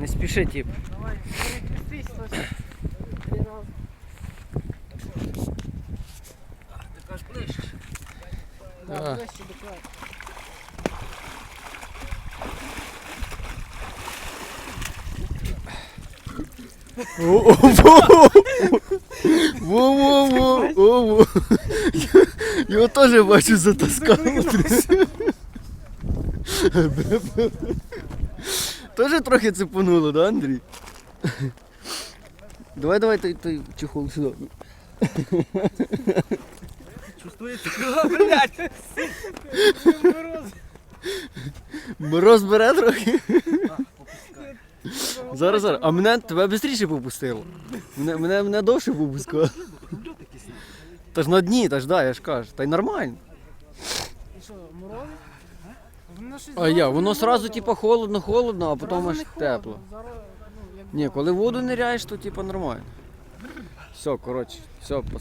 Не спіши, тип. Давай. Три рази. Ти кажеш ближче. Да, ближче до краю. Во-во-во! Його теж бачу затаскав. Теж трохи цепануло, да, Андрій? Давай, давай той, той чехол сюди. Чувствуєте? Блядь! Мороз бере трохи. Зараз, зараз. А мене тебе швидше попустило. Мене, мене, мене довше попускало. Та ж на дні, та ж да, я ж кажу. Та й нормально. І що, морози? Воно щось А я, зразу воно не сразу морозить. холодно, холодно, а потім Зразу аж не холодно. тепло. Зараз, ну, як Ні, коли в воду ниряєш, то типу нормально. Все, коротше, все,